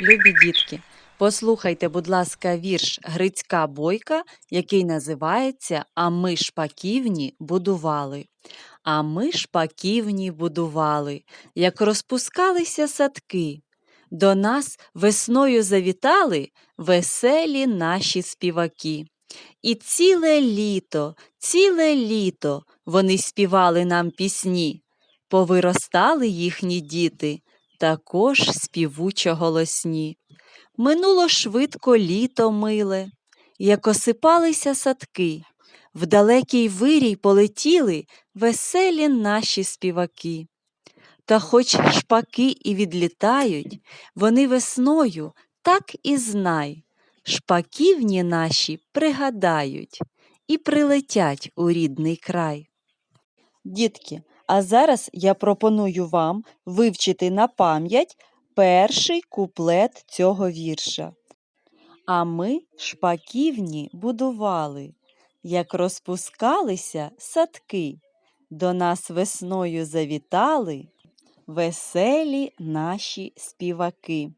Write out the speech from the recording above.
Любі дітки, послухайте, будь ласка, вірш Грицька Бойка, який називається А ми шпаківні будували. А ми шпаківні будували, як розпускалися садки. До нас весною завітали веселі наші співаки. І ціле літо, ціле літо вони співали нам пісні. Повиростали їхні діти, також співучо голосні. Минуло швидко літо миле, як осипалися садки, в далекий вирій полетіли веселі наші співаки. Та хоч шпаки і відлітають, вони весною так і знай, шпаківні наші пригадають і прилетять у рідний край. Дітки, а зараз я пропоную вам вивчити на пам'ять перший куплет цього вірша. А ми шпаківні будували, як розпускалися садки, до нас весною завітали веселі наші співаки.